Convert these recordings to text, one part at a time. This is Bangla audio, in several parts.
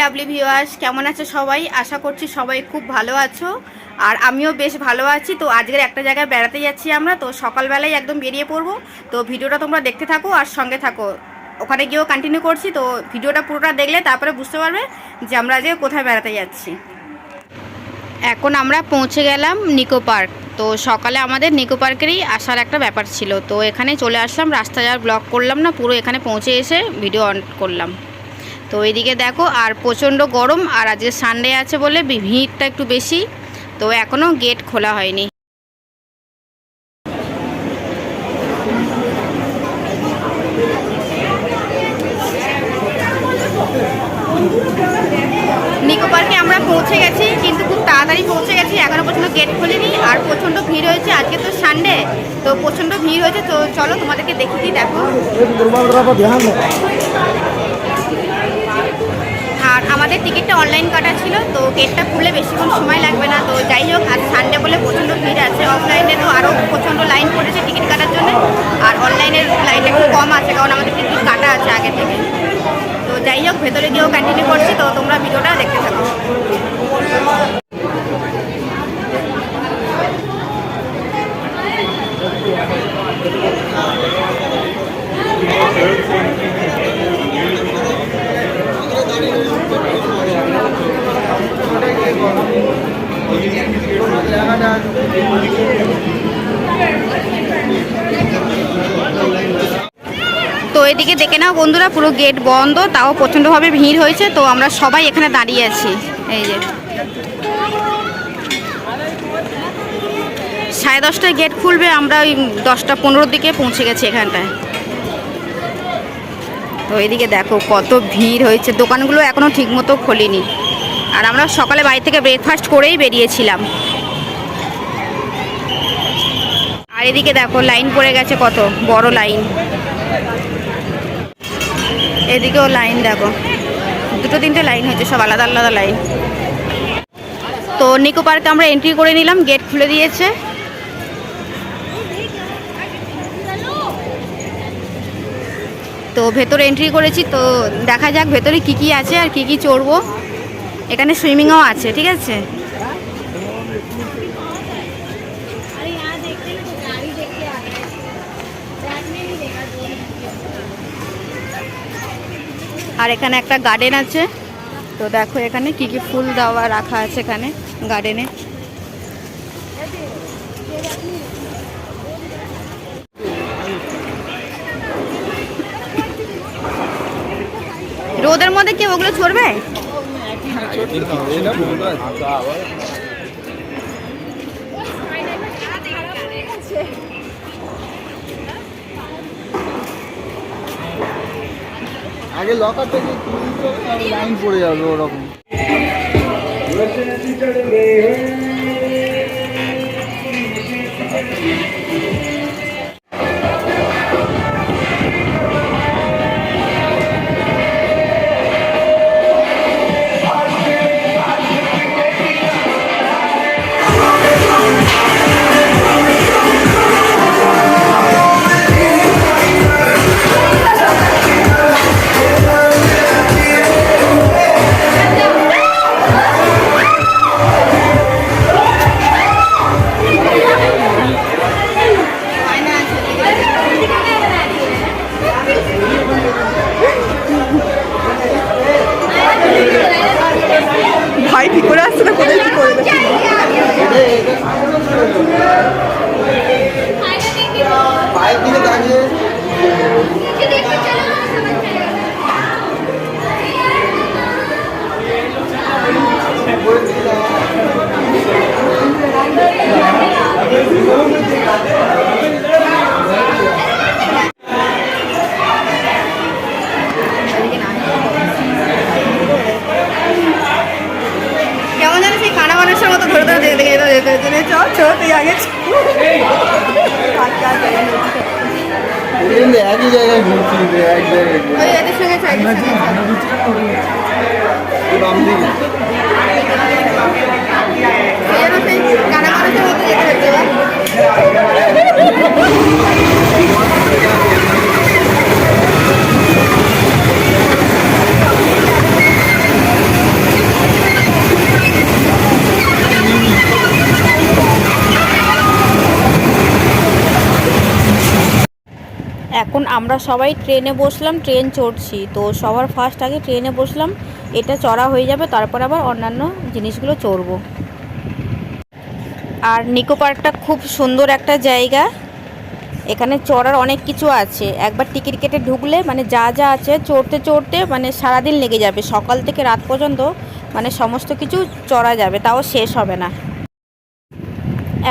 লাভলি ভিউয়ার্স, কেমন আছো সবাই? আশা করছি সবাই খুব ভালো আছো। আর আমিও বেশ ভালো আছি। তো আজকের একটা জায়গায় বেড়াতে যাচ্ছি আমরা। তো সকালবেলায় একদম বেরিয়ে পড়ব। তো ভিডিওটা তোমরা দেখতে থাকো আর সঙ্গে থাকো। ওখানে গিয়েও কন্টিনিউ করছি। তো ভিডিওটা পুরোটা দেখলে তারপরে বুঝতে পারবে যে আমরা আজকে কোথায় বেড়াতে যাচ্ছি। এখন আমরা পৌঁছে গেলাম নিকো পার্ক। তো সকালে আমাদের নিকো পার্কেরই আসার একটা ব্যাপার ছিল। তো এখানে চলে আসলাম। রাস্তা যাওয়ার ব্লগ করলাম না। পুরো এখানে পৌঁছে এসে ভিডিও অন করলাম। তো এদিকে দেখো, আর প্রচণ্ড গরম, আর আজকে সানডে আছে বলে ভিড়টা একটু বেশি, তো এখনও গেট খোলা হয়নি। নিকো পার্কে আমরা পৌঁছে গেছি, কিন্তু খুব তাড়াতাড়ি পৌঁছে গেছি, এখনও পর্যন্ত গেট খোলেনি, আর প্রচণ্ড ভিড় হয়েছে আজকে তো সানডে তো প্রচণ্ড ভিড় হয়েছে, তো চলো তোমাদেরকে দিই, দেখো। আর আমাদের টিকিটটা অনলাইন কাটা ছিল, তো গেটটা খুলে বেশিক্ষণ সময় লাগবে না। তো যাই হোক, আজ সানডে বলে প্রচণ্ড ভিড় আছে। অফলাইনে তো আরও প্রচণ্ড লাইন পড়েছে টিকিট কাটার জন্য। আর অনলাইনের লাইনটা একটু কম আছে, কারণ আমাদের টিকিট কাটা আছে আগে থেকে। তো যাই হোক, ভেতরে গিয়েও কন্টিনিউ করছি, তো তোমরা ভিডিওটা দেখতে থাকো। তো এদিকে দেখে নাও বন্ধুরা, পুরো গেট বন্ধ, তাও প্রচণ্ডভাবে ভিড় হয়েছে, তো আমরা সবাই এখানে দাঁড়িয়ে আছি। এই যে। সাড়ে দশটায় গেট খুলবে, আমরা ওই দশটা পনেরোর দিকে পৌঁছে গেছি এখানটায়। তো এদিকে দেখো কত ভিড় হয়েছে, দোকানগুলো এখনও ঠিকমতো খোলেনি। আর আমরা সকালে বাড়ি থেকে ব্রেকফাস্ট করেই বেরিয়েছিলাম। আর এদিকে দেখো লাইন পড়ে গেছে কত? বড় লাইন এদিকেও লাইন দেখো। দুটো তিনটে লাইন হয়েছে, সব আলাদা আলাদা লাইন তো নিকো পার্কে আমরা এন্ট্রি করে নিলাম গেট খুলে দিয়েছে। তো ভেতরে এন্ট্রি করেছি, তো দেখা যাক ভেতরে কি কি আছে আর কি কি চড়বো। এখানে সুইমিংও আছে, ঠিক আছে? আর এখানে একটা গার্ডেন আছে। তো দেখো এখানে কি কি ফুল দেওয়া রাখা আছে এখানে গার্ডেনে রোদের মধ্যে কি ওগুলো ছড়বে? আগে লকার থেকে লাইন পড়ে যাবে ওরকম। এই এখন আমরা সবাই ট্রেনে বসলাম, ট্রেন চড়ছি। তো সবার ফার্স্ট আগে ট্রেনে বসলাম, এটা চড়া হয়ে যাবে, তারপর আবার অন্যান্য জিনিসগুলো চড়বো। আর নিকো পার্কটা খুব সুন্দর একটা জায়গা। এখানে চড়ার অনেক কিছু আছে। একবার টিকিট কেটে ঢুকলে মানে যা যা আছে, চড়তে চড়তে মানে সারাদিন লেগে যাবে। সকাল থেকে রাত পর্যন্ত মানে সমস্ত কিছু চড়া যাবে, তাও শেষ হবে না।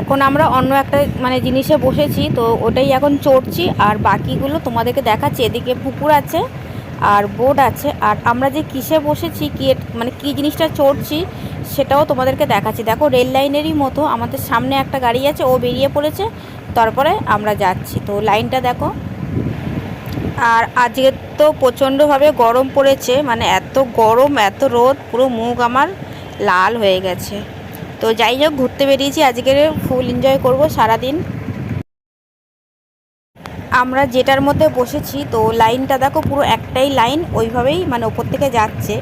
এখন আমরা অন্য একটা মানে জিনিসে বসেছি, তো ওটাই এখন চড়ছি, আর বাকিগুলো তোমাদেরকে দেখাচ্ছি, এদিকে পুকুর আছে, আর বোট আছে, আর আমরা যে কিসে বসেছি, কি মানে কি জিনিসটা চড়ছি, সেটাও তোমাদেরকে দেখাচ্ছি। দেখো, রেল লাইনেরই মতো, আমাদের সামনে একটা গাড়ি আছে, ও বেরিয়ে পড়েছে, তারপরে আমরা যাচ্ছি, তো লাইনটা দেখো। আর আজকে তো প্রচণ্ডভাবে গরম পড়েছে মানে এত গরম, এত রোদ, পুরো মুখ আমার লাল হয়ে গেছে। তো যাই হোক, ঘুরতে বেরিয়েছি। আজকে ফুল এনজয় করব সারাদিন। আমরা যেটার মধ্যে বসেছি, তো লাইনটা দেখো, পুরো একটাই লাইন, ওইভাবেই মানে ওপর থেকে যাচ্ছে।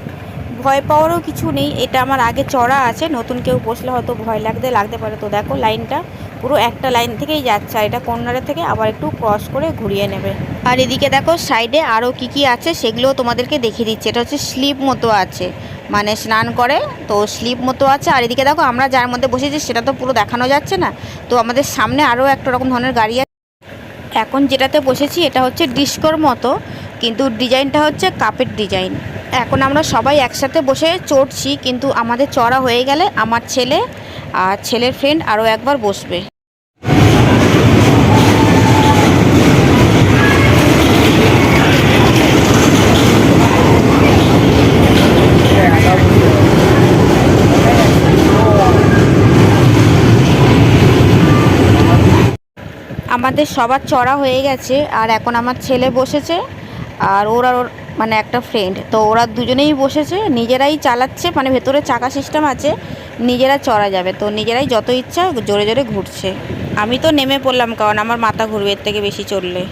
ভয় পাওয়ারও কিছু নেই, এটা আমার আগে চড়া আছে, নতুন কেউ বসলে হয়তো ভয় লাগতে লাগতে পারে। তো দেখো লাইনটা পুরো একটা লাইন থেকেই যাচ্ছে আর এটা কর্নারের থেকে আবার একটু ক্রস করে ঘুরিয়ে নেবে। আর এদিকে দেখো, সাইডে আরও কি কি আছে সেগুলোও তোমাদেরকে দেখিয়ে দিচ্ছে। এটা হচ্ছে স্লিপ মতো আছে। মানে স্নান করে, তো স্লিপ মতো আছে। আর এদিকে দেখো, আমরা যার মধ্যে বসেছি সেটা তো পুরো দেখানো যাচ্ছে না। তো আমাদের সামনে আরও একটা রকম ধরনের গাড়ি আছে। এখন যেটাতে বসেছি, এটা হচ্ছে ডিস্কোর মতো, কিন্তু ডিজাইনটা হচ্ছে কাপের ডিজাইন। এখন আমরা সবাই একসাথে বসে চড়ছি, কিন্তু আমাদের চড়া হয়ে গেলে আমার ছেলে আর ছেলের ফ্রেন্ড আরও একবার বসবে। আমাদের সবার চড়া হয়ে গেছে, আর এখন আমার ছেলে বসেছে, আর ওর ওর মানে একটা ফ্রেন্ড তো ওরা দুজনেই বসেছে, নিজেরাই চালাচ্ছে মানে ভেতরে চাকা সিস্টেম আছে, নিজেরা চড়া যাবে। তো নিজেরাই যত ইচ্ছা জোরে জোরে ঘুরছে। আমি তো নেমে পড়লাম, কারণ আমার মাথা ঘুরবে এর থেকে বেশি চড়লে।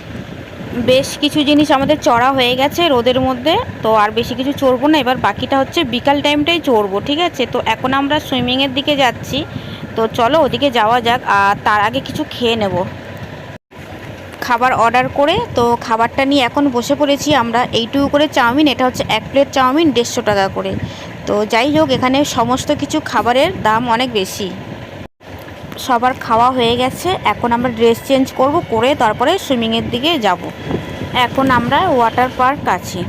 বেশ কিছু জিনিস আমাদের চড়া হয়ে গেছে রোদের মধ্যে, তো আর বেশি কিছু চড়বো না। এবার বাকিটা হচ্ছে বিকাল টাইমটাই চড়বো, ঠিক আছে? তো এখন আমরা সুইমিংয়ের দিকে যাচ্ছি, তো চলো ওদিকে যাওয়া যাক, আর তার আগে কিছু খেয়ে নেব। খাবার অর্ডার করে, তো খাবারটা নিয়ে এখন বসে পড়েছি আমরা। এইটুকু করে চাউমিন, এটা হচ্ছে এক প্লেট চাউমিন দেড়শো টাকা করে। তো যাই হোক, এখানে সমস্ত কিছু খাবারের দাম অনেক বেশি। সবার খাওয়া হয়ে গেছে, এখন আমরা ড্রেস চেঞ্জ করব, করে তারপরে সুইমিংয়ের দিকে যাব। এখন আমরা ওয়াটার পার্ক আছি।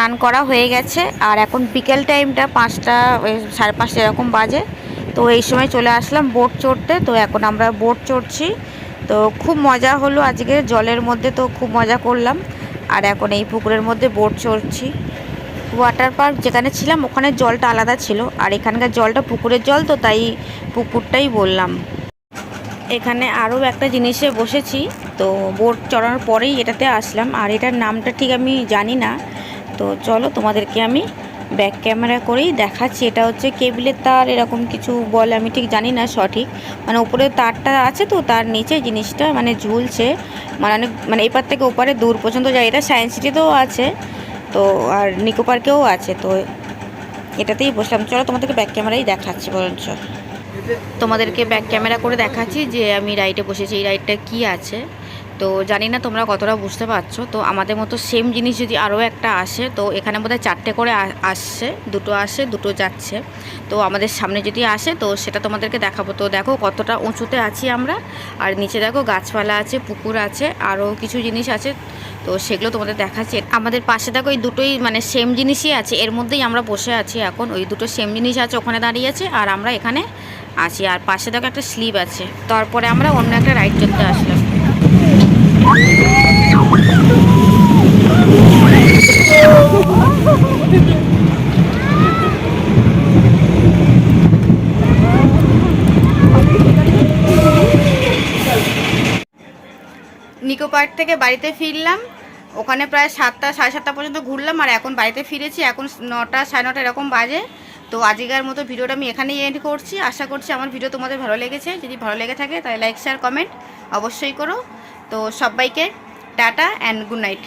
স্নান করা হয়ে গেছে। আর এখন বিকেল টাইমটা পাঁচটা সাড়ে পাঁচটা এরকম বাজে। তো এই সময় চলে আসলাম বোট চড়তে। তো এখন আমরা বোট চড়ছি। তো খুব মজা হলো আজকে, জলের মধ্যে তো খুব মজা করলাম। আর এখন এই পুকুরের মধ্যে বোট চড়ছি। ওয়াটার পার্ক যেখানে ছিলাম, ওখানে জলটা আলাদা ছিল। আর এখানকার জলটা পুকুরের জল তো, তাই পুকুরটাই বললাম। এখানে আরও একটা জিনিসে বসেছি। তো বোট চড়ানোর পরেই এটাতে আসলাম। আর এটার নামটা ঠিক আমি জানি না। তো চলো তোমাদেরকে আমি ব্যাক ক্যামেরা করেই দেখাচ্ছি। এটা হচ্ছে কেবিলের তার, এরকম কিছু বলে, আমি ঠিক জানি না সঠিক। মানে উপরে তারটা আছে তো, তার নিচে জিনিসটা মানে ঝুলছে। মানে অনেক মানে এপার থেকে ওপারে দূর পর্যন্ত যায়। এটা সায়েন্স সিটিতেও আছে, তো আর নিকো পার্কেও আছে, তো এটাতেই বসলাম। চলো তোমাদেরকে ব্যাক ক্যামেরাই দেখাচ্ছি বরঞ্চ। তোমাদেরকে ব্যাক ক্যামেরা করে দেখাচ্ছি যে আমি রাইডে বসেছি। এই রাইডটা কি আছে? তো জানি না তোমরা কতটা বুঝতে পারছ। তো আমাদের মতো সেম জিনিস যদি আরও একটা আসে, তো এখানে বোধহয় চারটে করে আসছে, দুটো আসে, দুটো যাচ্ছে। তো আমাদের সামনে যদি আসে, তো সেটা তোমাদেরকে দেখাবো। তো দেখো কতটা উঁচুতে আছি আমরা, আর নিচে দেখো গাছপালা আছে, পুকুর আছে, আরও কিছু জিনিস আছে, তো সেগুলো তোমাদের দেখাচ্ছি। আমাদের পাশে দেখো এই দুটোই মানে সেম জিনিসই আছে, এর মধ্যেই আমরা বসে আছি এখন। ওই দুটো সেম জিনিস আছে, ওখানে দাঁড়িয়ে আছে, আর আমরা এখানে আছি। আর পাশে দেখো একটা স্লিপ আছে, তারপরে আমরা অন্য একটা রাইড করতে আসলাম। নিকো পার্ক থেকে বাড়িতে ফিরলাম। ওখানে প্রায় সাতটা, সাড়ে সাতটা পর্যন্ত ঘুরলাম আর এখন বাড়িতে ফিরেছি। এখন নটা, সাড়ে নটা এরকম বাজে। তো আজকের মতো ভিডিওটা আমি এখানেই এন্ড করছি। আশা করছি আমার ভিডিও তোমাদের ভালো লেগেছে। যদি ভালো লেগে থাকে তাহলে লাইক শেয়ার কমেন্ট অবশ্যই করো। তো সবাইকে টাটা অ্যান্ড গুড নাইট।